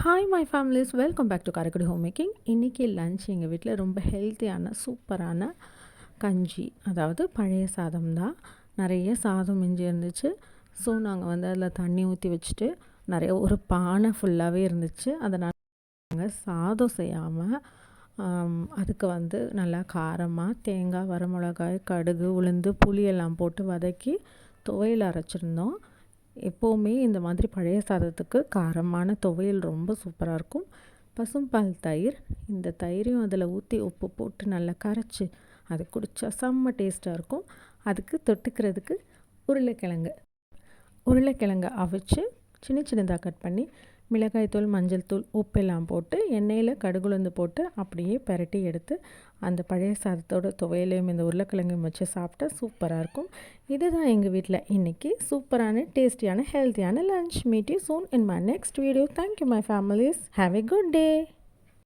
Hi my families welcome back to Karaikudi home making இன்றைக்கி lunch எங்கள் வீட்டில் ரொம்ப ஹெல்த்தியான சூப்பரான கஞ்சி. அதாவது பழைய சாதம் தான். நிறைய சாதம் மிஞ்சி இருந்துச்சு. ஸோ நாங்கள் வந்து அதில் தண்ணி ஊற்றி வச்சுட்டு நிறைய ஒரு பானை ஃபுல்லாகவே இருந்துச்சு. அதனால் நாங்கள் சாதம் செய்யாமல் அதுக்கு வந்து நல்லா காரமாக தேங்காய் வரமிளகாய் கடுகு உளுந்து புளியெல்லாம் போட்டு வதக்கி துவையில் அரைச்சிருந்தோம். எப்போவுமே இந்த மாதிரி பழைய சாதத்துக்கு காரமான துவையல் ரொம்ப சூப்பராக இருக்கும். பசும்பால் தயிர் இந்த தயிரையும் அதில் ஊற்றி உப்பு போட்டு நல்லா கரைச்சி அது குடித்தா செம்ம டேஸ்ட்டாக இருக்கும். அதுக்கு தொட்டுக்கிறதுக்கு உருளைக்கிழங்கு. உருளைக்கிழங்கை அவிச்சு சின்ன சின்னதாக கட் பண்ணி மிளகாய்த்தூள் மஞ்சள் தூள் உப்பெல்லாம் போட்டு எண்ணெயில் கடுகுலந்து போட்டு அப்படியே பெரட்டி எடுத்து அந்த பழைய சாதத்தோட துவையிலையும் இந்த உருளைக்கிழங்கையும் வச்சு சாப்பிட்டா சூப்பராக இருக்கும். இதுதான் எங்கள் வீட்டில் இன்றைக்கி சூப்பரான டேஸ்டியான ஹெல்த்தியான lunch meet you soon in my next video thank you my families have a good day